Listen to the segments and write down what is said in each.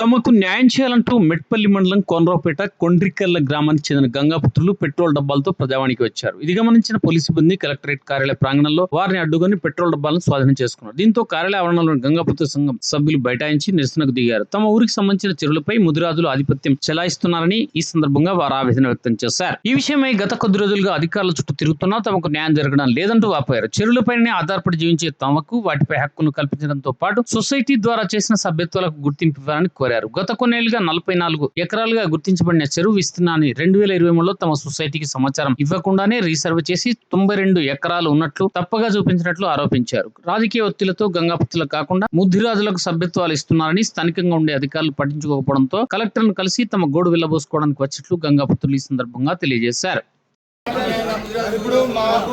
తమకు న్యాయం చేయాలంటూ మెట్పల్లి మండలం కోనరావుపేట కొండ్రికల్ల గ్రామానికి చెందిన గంగాపుత్రులు పెట్రోల్ డబ్బాలతో ప్రజావానికి వచ్చారు. ఇది గమనించిన పోలీసు సిబ్బంది కలెక్టరేట్ కార్యాలయ ప్రాంగణంలో వారిని అడ్డుకొని పెట్రోల్ డబ్బాలను స్వాధీనం చేసుకున్నారు. దీంతో కార్యాలయ ఆవరణలోని గంగాపుత్ర సంఘం సభ్యులు బైఠాయించి నిరసనకు దిగారు. తమ ఊరికి సంబంధించిన చెరువులపై ముదిరాజులు ఆధిపత్యం చెలాయిస్తున్నారని ఈ సందర్భంగా వారు ఆవేదన వ్యక్తం చేశారు. ఈ విషయమై గత కొద్ది రోజులుగా అధికారుల చుట్టూ తిరుగుతున్నా తమకు న్యాయం జరగడం లేదంటూ వాపోయారు. చెరువులపైనే ఆధారపడి జీవించే తమకు వాటిపై హక్కును కల్పించడంతో పాటు సొసైటీ ద్వారా చేసిన సభ్యత్వాలకు గుర్తింపు ఇవ్వాలని కోరారు. గత కొన్నేళ్ళుగా నలభై నాలుగు ఎకరాలుగా గుర్తించబడిన చెరువు విస్తీర్ణాన్ని రెండు వేల ఇరవై మూడులో తమ సొసైటీకి సమాచారం ఇవ్వకుండానే రీసర్వ్ చేసి తొంభై రెండు ఎకరాలు ఉన్నట్లు తప్పగా చూపించినట్లు ఆరోపించారు. రాజకీయ ఒత్తిళ్ళతో గంగాపుత్రులకు కాకుండా ముద్దిరాజులకు సభ్యత్వాలు ఇస్తున్నారని స్థానికంగా ఉండే అధికారులు పట్టించుకోకపోవడంతో కలెక్టర్ను కలిసి తమ గోడు వెళ్ళబోసుకోవడానికి వచ్చినట్లు గంగాపుత్రులు ఈ సందర్భంగా తెలియజేశారు. ఇప్పుడు మాకు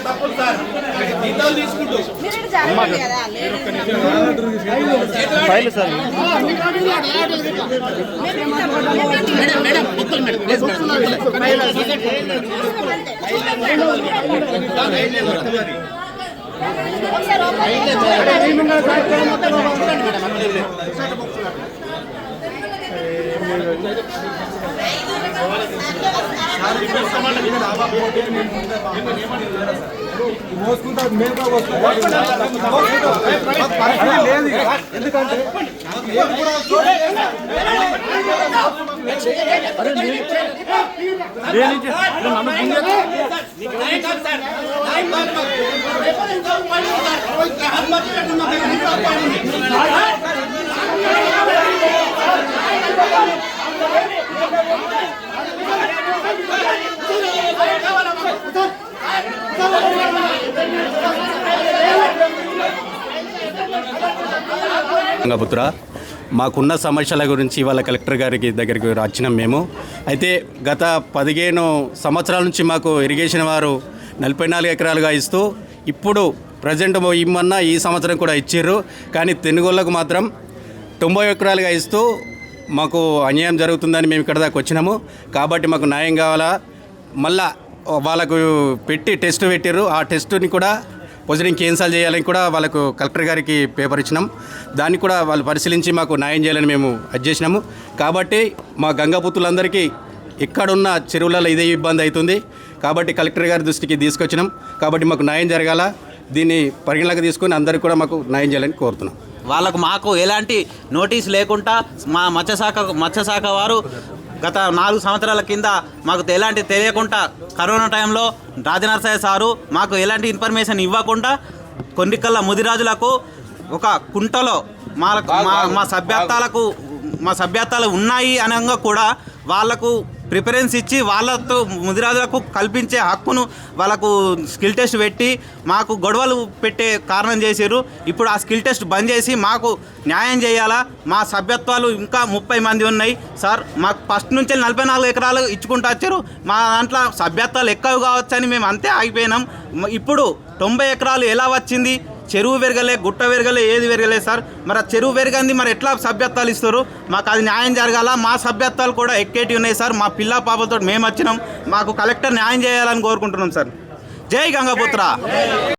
తప్పులు సార్. జీతాలు తీసుకుంటూ మీరు జరగండి కదా ఒకసారి మోసుకుంటా మేలుగా వస్తుంది. లేదు ఎందుకంటే ఏం కూడా కాదు సార్. న్యాయం కాదు మాకు. లేకపోతే ఇంకో పాయింట్ ఉంది సార్. అనుమతి లేకుండా మాకు ఇంకో పాయింట్ ఉంది. రంగపుత్ర మాకున్న సమస్యల గురించి ఇవాళ కలెక్టర్ గారికి దగ్గరికి వచ్చినాం మేము. అయితే గత పదిహేను సంవత్సరాల నుంచి మాకు ఇరిగేషన్ వారు నలభై నాలుగు ఎకరాలుగా ఇస్తూ ఇప్పుడు ప్రజెంట్ ఇమ్మన్నా ఈ సంవత్సరం కూడా ఇచ్చారు కానీ తెనుగోళ్ళకు మాత్రం తొంభై ఎకరాలుగా ఇస్తూ మాకు అన్యాయం జరుగుతుందని మేము ఇక్కడ దాకా వచ్చినాము. కాబట్టి మాకు న్యాయం కావాలా? మళ్ళా వాళ్ళకు పెట్టి టెస్ట్ పెట్టారు ఆ టెస్ట్ని కూడా పొజిటివ్ క్యాన్సల్ చేయాలని కూడా వాళ్ళకు కలెక్టర్ గారికి పేపర్ ఇచ్చినాం. దాన్ని కూడా వాళ్ళు పరిశీలించి మాకు న్యాయం చేయాలని మేము అది చేసినాము. కాబట్టి మా గంగాపుత్రులందరికీ ఇక్కడున్న చెరువులలో ఇదే ఇబ్బంది అవుతుంది. కాబట్టి కలెక్టర్ గారి దృష్టికి తీసుకొచ్చినాం. కాబట్టి మాకు న్యాయం జరగాల. దీన్ని పరిగణలోకి తీసుకొని అందరికీ కూడా మాకు న్యాయం చేయాలని కోరుతున్నాం. వాళ్ళకు మాకు ఎలాంటి నోటీస్ లేకుండా మా మత్స్యశాఖ మత్స్యశాఖ వారు గత నాలుగు సంవత్సరాల కింద మాకు ఎలాంటి తెలియకుండా కరోనా టైంలో రాజనరసయ్య సారు మాకు ఎలాంటి ఇన్ఫర్మేషన్ ఇవ్వకుండా కొన్నికల్లా ముదిరాజులకు ఒక కుంటలో మా మా మా సభ్యత్వాలకు మా సభ్యత్వాలు ఉన్నాయి అనగా కూడా వాళ్ళకు ప్రిఫరెన్స్ ఇచ్చి వాళ్ళతో ముదిరాజులకు కల్పించే హక్కును వాళ్ళకు స్కిల్ టెస్ట్ పెట్టి మాకు గొడవలు పెట్టే కారణం చేశారు ఇప్పుడు ఆ స్కిల్ టెస్ట్ బంద్ చేసి మాకు న్యాయం చేయాలా? మా సభ్యత్వాలు ఇంకా ముప్పై మంది ఉన్నాయి. సార్ మాకు ఫస్ట్ నుంచి నలభై నాలుగు ఎకరాలు ఇచ్చుకుంటూ వచ్చారు. మా దాంట్లో సభ్యత్వాలు ఎక్కువ కావచ్చని మేము అంతే ఆగిపోయినాం. ఇప్పుడు తొంభై ఎకరాలు ఎలా వచ్చింది? చెరువు పెరగలే గుట్ట పెరగలే ఏది పెరగలే సార్? మరి ఆ చెరువు పెరగంది మరి ఎట్లా సభ్యత్వాలు ఇస్తారు? మాకు అది న్యాయం జరగాల? మా సభ్యత్వాలు కూడా ఎక్కేటి ఉన్నాయి సార్? మా పిల్ల పాపలతో మేము వచ్చినాం మాకు కలెక్టర్ న్యాయం చేయాలని కోరుకుంటున్నాం సార్. జై గంగాపుత్ర.